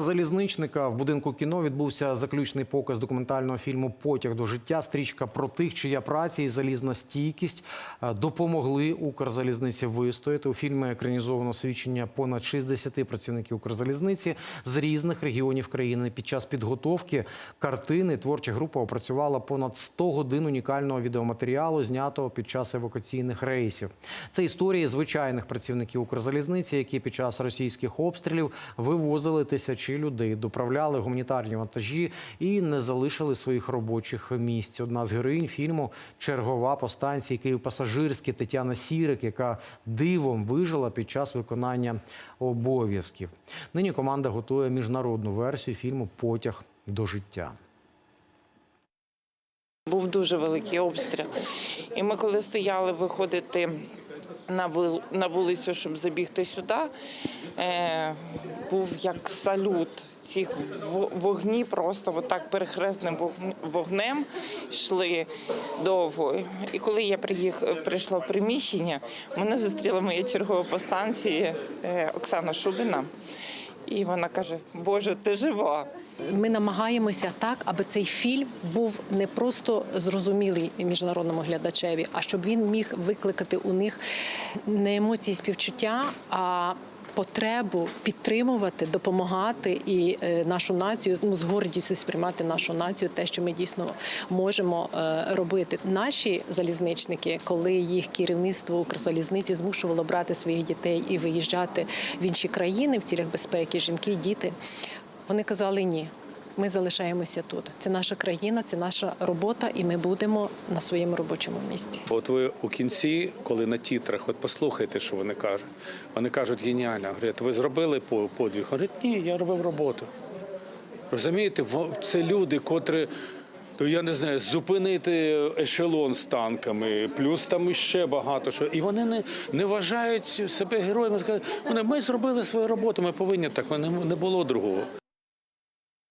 Залізничника в будинку кіно відбувся заключний показ документального фільму Потяг до життя. Стрічка про тих, чия праця і залізна стійкість е, допомогли Укрзалізниці вистояти. У фільмі екранізовано свідчення понад 60 працівників Укрзалізниці з різних регіонів країни. Під час підготовки картини творча група опрацювала понад 100 годин унікального відеоматеріалу, знятого під час евакуаційних рейсів. Це історії звичайних працівників Укрзалізниці, які під час російських обстрілів вивозили тисячі людей, доправляли гуманітарні вантажі і не залишили своїх робочих місць. Одна з героїнь фільму чергова по станції Київ-Пасажирський Тетяна Сірик, яка дивом вижила під час виконання обов'язків. Нині команда готує міжнародну версію фільму Потяг до життя. Був дуже великий обстріл. І ми, коли стояли виходити на вулицю, щоб забігти сюди, е, був як салют. Ці вогні просто отак перехресним вогнем йшли довго. І коли я прийшла в приміщення, мене зустріла моя чергова по станції е, Оксана Шубіна. І вона каже: Боже, ти жива. Ми намагаємося так, аби цей фільм був не просто зрозумілий міжнародному глядачеві, а щоб він міг викликати у них не емоції співчуття, а потребу підтримувати, допомагати і е, нашу націю ну, з гордістю сприймати нашу націю, те, що ми дійсно можемо е, робити. Наші залізничники, коли їх керівництво Укрзалізниці змушувало брати своїх дітей і виїжджати в інші країни в цілях безпеки, жінки, діти, вони казали ні. Ми залишаємося тут. Це наша країна, це наша робота, і ми будемо на своєму робочому місці. От ви у кінці, коли на тітрах, от послухайте, що вони кажуть. Вони кажуть геніально. Говорять, ви зробили по- подвиг? Говорять, ні, я робив роботу. Розумієте, це люди, котрі. То я не знаю, зупинити ешелон з танками, плюс там іще багато що. І вони не, не вважають себе героями. Вони, ми зробили свою роботу, ми повинні так, не, не було другого.